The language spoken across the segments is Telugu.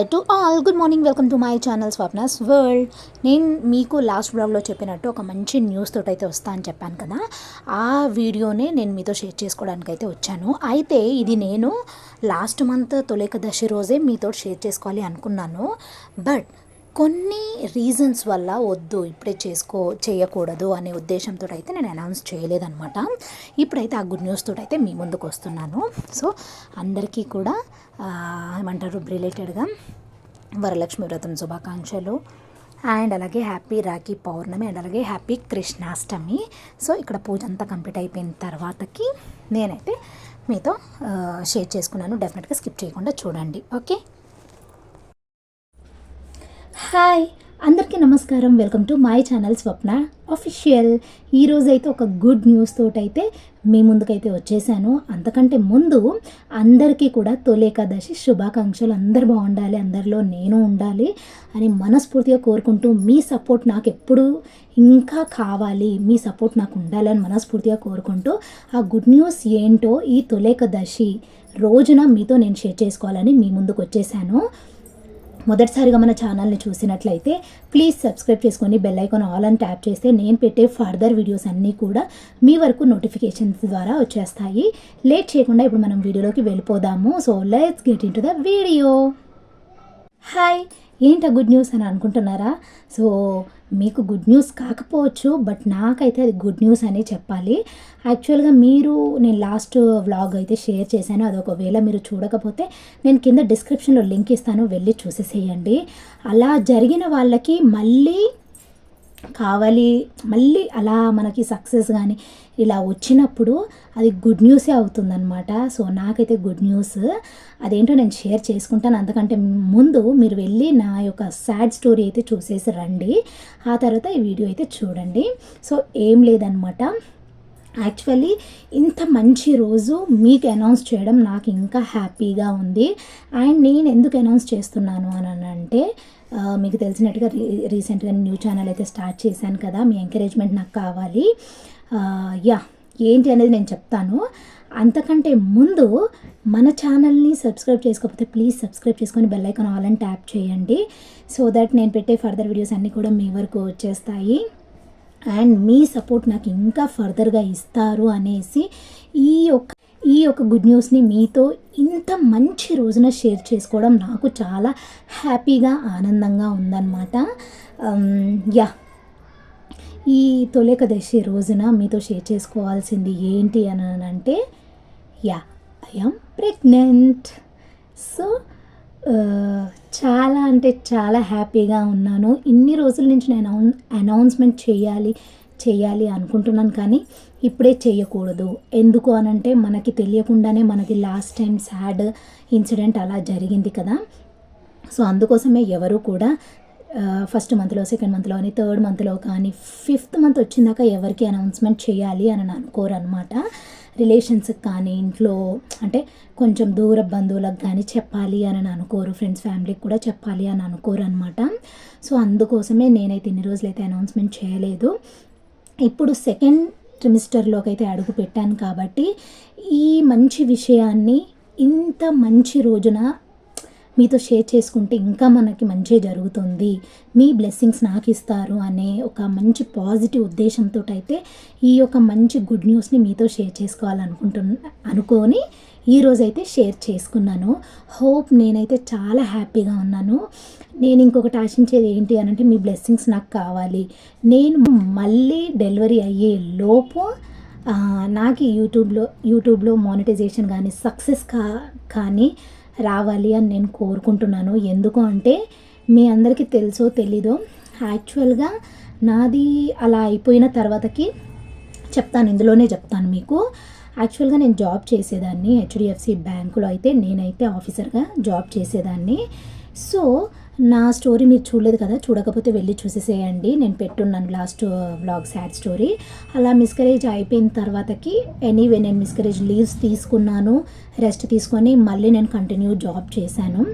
Hi to all good morning welcome to my channel Swapna's world నేను మీకు లాస్ట్ బ్లాగ్లో చెప్పినట్టు ఒక మంచి న్యూస్ తోటి అయితే వస్తా అని చెప్పాను కదా. ఆ వీడియోనే నేను మీతో షేర్ చేసుకోవడానికి అయితే వచ్చాను. అయితే ఇది నేను లాస్ట్ మంత్ తొలేకదశి రోజే మీతో షేర్ చేసుకోవాలి అనుకున్నాను. బట్ కొన్ని రీజన్స్ వల్ల వద్దు ఇప్పుడే చేసుకో చేయకూడదు అనే ఉద్దేశంతో అయితే నేను అనౌన్స్ చేయలేదనమాట ఇప్పుడైతే ఆ గుడ్ న్యూస్ తోటి అయితే మీ ముందుకు వస్తున్నాను. సో అందరికీ కూడా ఏమంటారు రిలేటెడ్గా వరలక్ష్మి వ్రతం శుభాకాంక్షలు. అండ్ అలాగే హ్యాపీ రాఖీ పౌర్ణమి అండ్ అలాగే హ్యాపీ కృష్ణాష్టమి. సో ఇక్కడ పూజ అంతా కంప్లీట్ అయిపోయిన తర్వాతకి నేనైతే మీతో షేర్ చేసుకున్నాను. డెఫినెట్గా స్కిప్ చేయకుండా చూడండి. Okay hi. అందరికీ నమస్కారం. Welcome to my channel Swapna official ఈరోజైతే ఒక గుడ్ న్యూస్ తోటైతే మీ ముందుకైతే వచ్చేసాను. అంతకంటే ముందు అందరికీ కూడా తొలి ఏకాదశి శుభాకాంక్షలు. అందరు బాగుండాలి అందరిలో నేను ఉండాలి అని మనస్ఫూర్తిగా కోరుకుంటూ మీ సపోర్ట్ నాకు ఎప్పుడు ఇంకా కావాలి. మీ సపోర్ట్ నాకు ఉండాలని మనస్ఫూర్తిగా కోరుకుంటూ ఆ గుడ్ న్యూస్ ఏంటో ఈ తొలేకదశి రోజున మీతో నేను షేర్ చేసుకోవాలని మీ ముందుకు వచ్చేసాను. మొదటిసారిగా మన ఛానల్ని చూసినట్లయితే ప్లీజ్ సబ్స్క్రైబ్ చేసుకొని బెల్ ఐకాన్ ఆల్ అని ట్యాప్ చేస్తే నేను పెట్టే ఫర్దర్ వీడియోస్ అన్నీ కూడా మీ వరకు నోటిఫికేషన్స్ ద్వారా వచ్చేస్తాయి. లేట్ చేయకుండా ఇప్పుడు మనం వీడియోలోకి వెళ్ళిపోదాము. So let's get into the video hi ఏంట గుడ్ న్యూస్ అని అనుకుంటున్నారా? సో మీకు గుడ్ న్యూస్ కాకపోవచ్చు బట్ నాకైతే అది గుడ్ న్యూస్ అని చెప్పాలి. యాక్చువల్గా మీరు నేను లాస్ట్ వ్లాగ్ అయితే షేర్ చేశాను. అది ఒకవేళ మీరు చూడకపోతే నేను కింద డిస్క్రిప్షన్లో లింక్ ఇస్తాను. వెళ్ళి చూసేసేయండి. అలా జరిగిన వాళ్ళకి మళ్ళీ కావాలి. మళ్ళీ అలా మనకి సక్సెస్ కానీ ఇలా వచ్చినప్పుడు అది గుడ్ న్యూసే అవుతుందన్నమాట. సో నాకైతే గుడ్ న్యూస్. అదేంటో నేను షేర్ చేసుకుంటాను. అందుకంటే ముందు మీరు వెళ్ళి నా యొక్క సాడ్ స్టోరీ అయితే చూసేసి రండి. ఆ తర్వాత ఈ వీడియో అయితే చూడండి. సో ఏం లేదనమాట యాక్చువల్లీ ఇంత మంచి రోజు మీకు అనౌన్స్ చేయడం నాకు ఇంకా హ్యాపీగా ఉంది. అండ్ నేను ఎందుకు అనౌన్స్ చేస్తున్నాను అని అంటే మీకు తెలిసినట్టుగా రీ రీసెంట్గా న్యూ ఛానల్ అయితే స్టార్ట్ చేశాను కదా మీ ఎంకరేజ్మెంట్ నాకు కావాలి. యా ఏంటి అనేది నేను చెప్తాను. అంతకంటే ముందు మన ఛానల్ని సబ్స్క్రైబ్ చేసుకోకపోతే ప్లీజ్ సబ్స్క్రైబ్ చేసుకొని బెల్ ఐకాన్ ఆల్ అని ట్యాప్ చేయండి. సో దట్ నేను పెట్టే ఫర్దర్ వీడియోస్ అన్నీ కూడా మీ వరకు వచ్చేస్తాయి. అండ్ మీ సపోర్ట్ నాకు ఇంకా ఫర్దర్గా ఇస్తారు అనేసి ఈ యొక్క ఈ యొక్క గుడ్ న్యూస్ని మీతో ఇంత మంచి రోజున షేర్ చేసుకోవడం నాకు చాలా హ్యాపీగా ఆనందంగా ఉందన్నమాట. Um, యా ఈ తొలేకదశి రోజున మీతో షేర్ చేసుకోవాల్సింది ఏంటి అని అంటే యా ఐఎమ్ ప్రెగ్నెంట్ సో చాలా అంటే చాలా హ్యాపీగా ఉన్నాను. ఇన్ని రోజుల నుంచి నేను అనౌన్ అనౌన్స్మెంట్ చేయాలి. చేయాలి అనుకుంటున్నాను కానీ ఇప్పుడే చేయకూడదు. ఎందుకు అనంటే మనకి తెలియకుండానే మనకి లాస్ట్ టైం సాడ్ ఇన్సిడెంట్ అలా జరిగింది కదా. సో అందుకోసమే ఎవరు కూడా ఫస్ట్ మంత్లో సెకండ్ మంత్లో అని థర్డ్ మంత్లో కానీ ఫిఫ్త్ మంత్ వచ్చిందాక ఎవరికి అనౌన్స్మెంట్ చేయాలి అని అనుకోరు అనమాట రిలేషన్స్కి కానీ ఇంట్లో అంటే కొంచెం దూర బంధువులకు కానీ చెప్పాలి అని అనుకోరు. ఫ్రెండ్స్ ఫ్యామిలీకి కూడా చెప్పాలి అని అనుకోరు అనమాట సో అందుకోసమే నేనైతే ఇన్ని రోజులైతే అనౌన్స్మెంట్ చేయలేదు. ఇప్పుడు సెకండ్ ట్రిమిస్టర్లోకి అయితే అడుగు పెట్టాను కాబట్టి ఈ మంచి విషయాన్ని ఇంత మంచి రోజున మీతో షేర్ చేసుకుంటే ఇంకా మనకి మంచి జరుగుతుంది. మీ బ్లెస్సింగ్స్ నాకు ఇస్తారు అనే ఒక మంచి పాజిటివ్ ఉద్దేశంతో అయితే ఈ యొక్క మంచి గుడ్ న్యూస్ని మీతో షేర్ చేసుకోవాలనుకుంటున్నా అనుకొని ఈరోజైతే షేర్ చేసుకున్నాను. హోప్ నేనైతే చాలా హ్యాపీగా ఉన్నాను. నేను ఇంకొకటి ఆశించేది ఏంటి అని అంటే మీ బ్లెస్సింగ్స్ నాకు కావాలి. నేను మళ్ళీ డెలివరీ అయ్యే లోపు నాకు యూట్యూబ్లో యూట్యూబ్లో మానిటైజేషన్ కానీ సక్సెస్ కా కానీ రావాలి అని నేను కోరుకుంటున్నాను. ఎందుకు అంటే మీ అందరికీ తెలుసో తెలీదో యాక్చువల్గా నాది అలా అయిపోయిన తర్వాతకి చెప్తాను ఇందులోనే చెప్తాను మీకు. యాక్చువల్గా నేను జాబ్ చేసేదాన్ని హెచ్డిఎఫ్సి బ్యాంకులో అయితే నేనైతే ఆఫీసర్గా జాబ్ చేసేదాన్ని. సో నా స్టోరీ మీరు చూడలేదు కదా చూడకపోతే వెళ్ళి చూసేసేయండి. నేను పెట్టున్నాను లాస్ట్ బ్లాగ్ సాడ్ స్టోరీ అలా మిస్కరేజ్ అయిపోయిన తర్వాతకి ఎనీవే నేను మిస్కరేజ్ లీవ్స్ తీసుకున్నాను రెస్ట్ తీసుకొని మళ్ళీ నేను కంటిన్యూ జాబ్ చేశాను.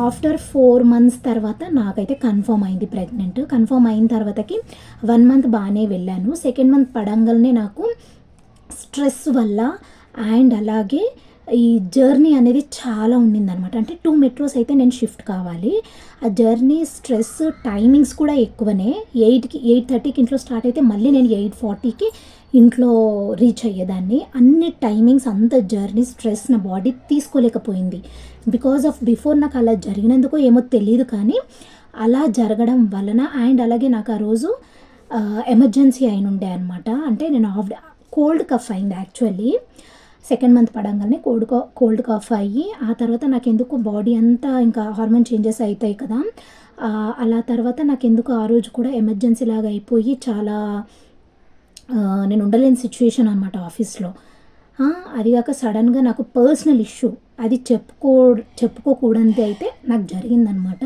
ఆఫ్టర్ ఫోర్ మంత్స్ తర్వాత నాకైతే కన్ఫర్మ్ అయింది ప్రెగ్నెంట్ కన్ఫర్మ్ అయిన తర్వాతకి వన్ మంత్ బాగానే వెళ్ళాను. సెకండ్ మంత్ పడంగానే నాకు స్ట్రెస్ వల్ల అండ్ అలాగే ఈ జర్నీ అనేది చాలా ఉండిందనమాట అంటే టూ మెట్రోస్ అయితే నేను షిఫ్ట్ కావాలి. ఆ జర్నీ స్ట్రెస్ టైమింగ్స్ కూడా ఎక్కువనే. ఎయిట్కి ఎయిట్ థర్టీకి ఇంట్లో స్టార్ట్ అయితే మళ్ళీ నేను ఎయిట్ ఫార్టీకి ఇంట్లో రీచ్ అయ్యేదాన్ని. అన్ని టైమింగ్స్ అంత జర్నీ స్ట్రెస్ నా బాడీ తీసుకోలేకపోయింది. బికాజ్ ఆఫ్ బిఫోర్ నాకు అలా జరిగినందుకు ఏమో తెలియదు కానీ అలా జరగడం వలన అండ్ అలాగే నాకు ఆ రోజు ఎమర్జెన్సీ అయిన ఉండే అనమాట అంటే నేను ఆఫ్ కోల్డ్ కఫ్ అయింది యాక్చువల్లీ సెకండ్ మంత్ పడంగానే కోల్డ్ కా కోల్డ్ కాఫ్ అయ్యి ఆ తర్వాత నాకు ఎందుకు బాడీ అంతా ఇంకా హార్మోన్ చేంజెస్ అవుతాయి కదా. అలా తర్వాత నాకు ఎందుకు ఆ రోజు కూడా ఎమర్జెన్సీ లాగా అయిపోయి చాలా నేను ఉండలేని సిచ్యువేషన్ అనమాట ఆఫీస్లో అది కాక సడన్గా నాకు పర్సనల్ ఇష్యూ అది చెప్పుకో చెప్పుకోకూడనిది అయితే నాకు జరిగిందనమాట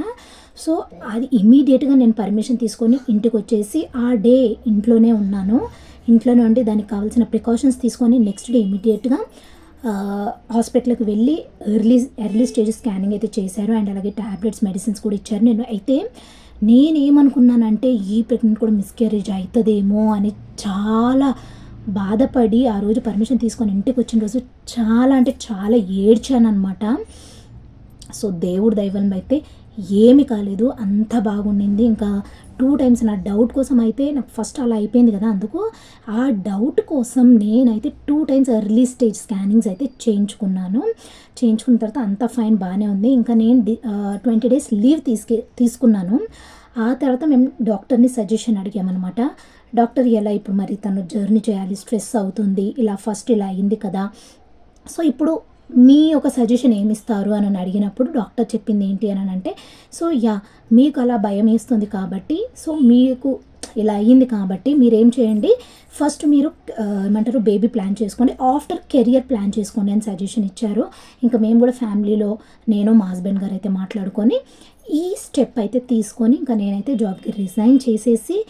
సో అది ఇమీడియట్గా నేను పర్మిషన్ తీసుకొని ఇంటికి వచ్చేసి ఆ డే ఇంట్లోనే ఉన్నాను. ఇంట్లో నుండి దానికి కావాల్సిన ప్రికాషన్స్ తీసుకొని నెక్స్ట్ డే ఇమీడియట్గా హాస్పిటల్కి వెళ్ళి ఎర్లీ ఎర్లీ స్టేజ్ స్కానింగ్ అయితే చేశారు. అండ్ అలాగే ట్యాబ్లెట్స్ మెడిసిన్స్ కూడా ఇచ్చారు. నేను అయితే నేనేమనుకున్నానంటే ఈ ప్రెగ్నెంట్ కూడా మిస్క్యారేజ్ అవుతుందేమో అని చాలా బాధపడి ఆ రోజు పర్మిషన్ తీసుకొని ఇంటికి వచ్చిన రోజు చాలా అంటే చాలా ఏడ్చాను అనమాట సో దేవుడు దైవం అయితే ఏమి కాలేదు అంత బాగుండింది. ఇంకా టూ టైమ్స్ నా డౌట్ కోసం అయితే నాకు ఫస్ట్ అలా అయిపోయింది కదా అందుకు ఆ డౌట్ కోసం నేనైతే two times early stage scannings అయితే చేయించుకున్నాను. చేయించుకున్న తర్వాత అంత ఫైన్ బాగానే ఉంది. ఇంకా నేను ట్వంటీ డేస్ లీవ్ తీసుకే తీసుకున్నాను. ఆ తర్వాత మేము డాక్టర్ని సజెషన్ అడిగామన్నమాట. డాక్టర్ ఎలా ఇప్పుడు మరి తను జర్నీ చేయాలి స్ట్రెస్ అవుతుంది ఇలా ఫస్ట్ ఇలా అయింది కదా. సో ఇప్పుడు మీ ఒక సజెషన్ ఏమిస్తారు అని అడిగినప్పుడు డాక్టర్ చెప్పింది ఏంటి అని అంటే సో యా మీకు అలా భయం వేస్తుంది కాబట్టి సో మీకు ఇలా అయ్యింది కాబట్టి మీరు ఏం చేయండి ఫస్ట్ మీరు ఏమంటారు బేబీ ప్లాన్ చేసుకోండి ఆఫ్టర్ కెరియర్ ప్లాన్ చేసుకోండి అని సజెషన్ ఇచ్చారు. ఇంకా మేము కూడా ఫ్యామిలీలో నేను మా హస్బెండ్ గారు అయితే మాట్లాడుకొని ఈ స్టెప్ అయితే తీసుకొని ఇంకా నేనైతే జాబ్కి రిజైన్ చేసేసి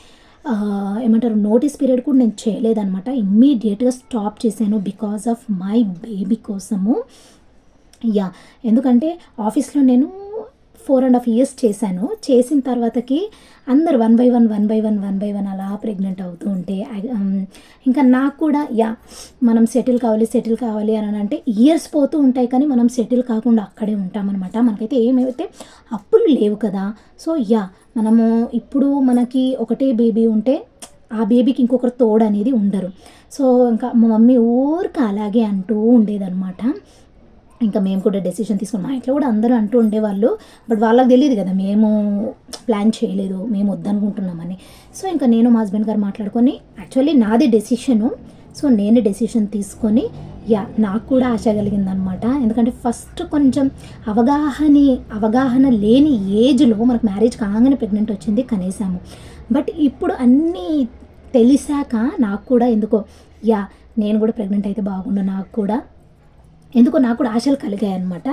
ఏమంటారు నోటీస్ పీరియడ్ కూడా నేను చేయలేదనమాట ఇమ్మీడియట్గా స్టాప్ చేశాను బికాస్ ఆఫ్ మై బేబీ కోసము. యా ఎందుకంటే ఆఫీస్లో నేను ఫోర్ అండ్ హాఫ్ ఇయర్స్ చేశాను. చేసిన తర్వాతకి అందరు one by one one by one one by one అలా ప్రెగ్నెంట్ అవుతూ ఉంటే um, ఇంకా నాకు కూడా యా మనం సెటిల్ కావాలి సెటిల్ కావాలి అని అంటే ఇయర్స్ పోతూ ఉంటాయి కానీ మనం సెటిల్ కాకుండా అక్కడే ఉంటామన్నమాట మనకైతే ఏమైతే అప్పులు లేవు కదా. సో యా మనము ఇప్పుడు మనకి ఒకటే బేబీ ఉంటే ఆ బేబీకి ఇంకొకరు తోడు అనేది ఉండరు. సో ఇంకా మా మమ్మీ ఊరికి అలాగే అంటూ ఉండేదన్నమాట. ఇంకా మేము కూడా డెసిషన్ తీసుకుని మా ఇంట్లో కూడా అందరూ అంటూ ఉండేవాళ్ళు బట్ వాళ్ళకి తెలియదు కదా మేము ప్లాన్ చేయలేదు మేము వద్దనుకుంటున్నామని. సో ఇంకా నేను మా హస్బెండ్ గారు మాట్లాడుకొని యాక్చువల్లీ నాది డెసిషను సో నేను డెసిషన్ తీసుకొని యా నాకు కూడా ఆశ కలిగిందనమాట ఎందుకంటే ఫస్ట్ కొంచెం అవగాహన అవగాహన లేని ఏజ్లో మనకు మ్యారేజ్ కాగానే ప్రెగ్నెంట్ వచ్చింది కనేసాము. బట్ ఇప్పుడు అన్నీ తెలిసాక నాకు కూడా ఎందుకో యా నేను కూడా ప్రెగ్నెంట్ అయితే బాగుండు నాకు కూడా ఎందుకో నాకు కూడా ఆశలు కలిగాయి అనమాట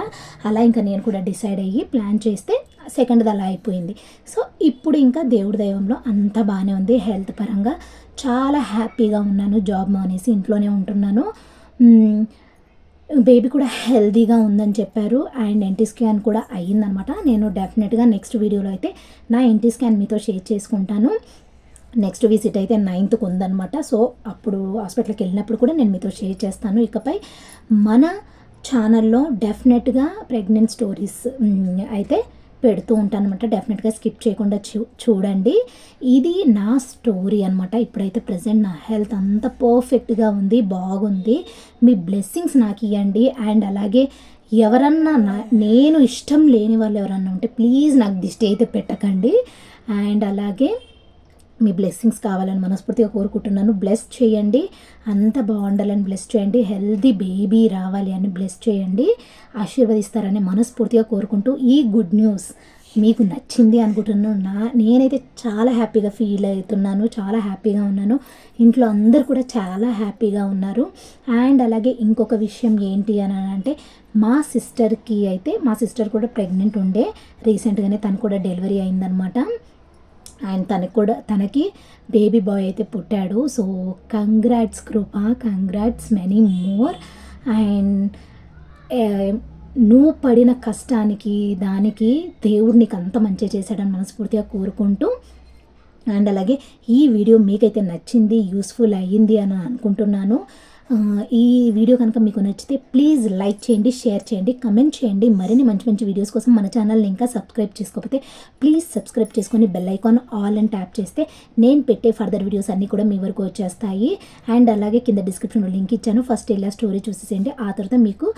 అలా ఇంకా నేను కూడా డిసైడ్ అయ్యి ప్లాన్ చేస్తే సెకండ్ది అలా అయిపోయింది. సో ఇప్పుడు ఇంకా దేవుడి దైవంలో అంతా బాగానే ఉంది. హెల్త్ పరంగా చాలా హ్యాపీగా ఉన్నాను. జాబ్ మానేసి ఇంట్లోనే ఉంటున్నాను. బేబీ కూడా హెల్దీగా ఉందని చెప్పారు. అండ్ ఎన్టీ స్కాన్ కూడా అయ్యిందనమాట నేను డెఫినెట్గా నెక్స్ట్ వీడియోలో అయితే నా ఎన్టీ స్కాన్ మీతో షేర్ చేసుకుంటాను. నెక్స్ట్ విజిట్ అయితే నైన్త్కి ఉందన్నమాట. సో అప్పుడు హాస్పిటల్కి వెళ్ళినప్పుడు కూడా నేను మీతో షేర్ చేస్తాను. ఇకపై మన ఛానల్లో డెఫినెట్గా ప్రెగ్నెంట్ స్టోరీస్ అయితే పెడుతూ ఉంటాను అనమాట డెఫినెట్గా స్కిప్ చేయకుండా చూ చూడండి. ఇది నా స్టోరీ అనమాట ఇప్పుడైతే ప్రజెంట్ నా హెల్త్ అంత పర్ఫెక్ట్గా ఉంది బాగుంది. మీ బ్లెస్సింగ్స్ నాకు ఇవ్వండి అండ్ అలాగే ఎవరన్నా నా నేను ఇష్టం లేని వాళ్ళు ఎవరన్నా ఉంటే ప్లీజ్ నాకు దిష్టి అయితే పెట్టకండి. అండ్ అలాగే మీ బ్లెస్సింగ్స్ కావాలని మనస్ఫూర్తిగా కోరుకుంటున్నాను. బ్లెస్ చేయండి. అంత బాగుండాలని బ్లెస్ చేయండి. హెల్దీ బేబీ రావాలి అని బ్లెస్ చేయండి. ఆశీర్వదిస్తారని మనస్ఫూర్తిగా కోరుకుంటూ ఈ గుడ్ న్యూస్ మీకు నచ్చింది అనుకుంటున్నాను. నా నేనైతే చాలా హ్యాపీగా ఫీల్ అవుతున్నాను. చాలా హ్యాపీగా ఉన్నాను. ఇంట్లో అందరు కూడా చాలా హ్యాపీగా ఉన్నారు. అండ్ అలాగే ఇంకొక విషయం ఏంటి అని అంటే మా సిస్టర్కి అయితే మా సిస్టర్ కూడా ప్రెగ్నెంట్ ఉండే. రీసెంట్గానే తను కూడా డెలివరీ అయిందనమాట అండ్ తనకు కూడా తనకి బేబీ బాయ్ అయితే పుట్టాడు. So congrats Krupa congrats many more and నువ్వు పడిన కష్టానికి దానికి దేవుడు నీకు అంత మంచి చేశాడని మనస్ఫూర్తిగా కోరుకుంటూ అండ్ అలాగే ఈ వీడియో మీకైతే నచ్చింది యూస్ఫుల్ అయ్యింది అని అనుకుంటున్నాను. ఈ వీడియో కనుక మీకు నచ్చితే ప్లీజ్ లైక్ చేయండి షేర్ చేయండి కమెంట్ చేయండి. మరిన్ని మంచి మంచి వీడియోస్ కోసం మన ఛానల్ని ఇంకా సబ్స్క్రైబ్ చేసుకోకపోతే ప్లీజ్ సబ్స్క్రైబ్ చేసుకొని బెల్ ఐకాన్ ఆల్ అని ట్యాప్ చేస్తే నేను పెట్టే ఫర్దర్ వీడియోస్ అన్నీ కూడా మీ వరకు వచ్చేస్తాయి. అండ్ అలాగే కింద డిస్క్రిప్షన్లో లింక్ ఇచ్చాను. ఫస్ట్ ఇలా స్టోరీ చూసేసేయండి. ఆ తర్వాత మీకు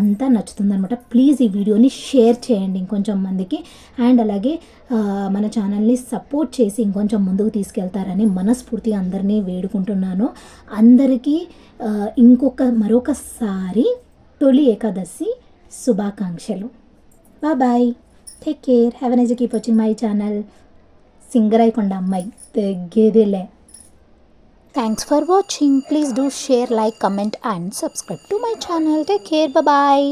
అంతా నచ్చుతుందనమాట ప్లీజ్ ఈ వీడియోని షేర్ చేయండి ఇంకొంచెం మందికి. అండ్ అలాగే మన ఛానల్ని సపోర్ట్ చేసి ఇంకొంచెం ముందుకు తీసుకెళ్తారని మనస్ఫూర్తిగా అందరినీ వేడుకుంటున్నాను. అందరికీ ఇంకొక మరొకసారి తొలి ఏకాదశి శుభాకాంక్షలు. Bye take care have energy keep watching my channel singer అయికొండ అమ్మాయి తగ్గేదేలే thanks for watching please do share like comment and subscribe to my channel take care bye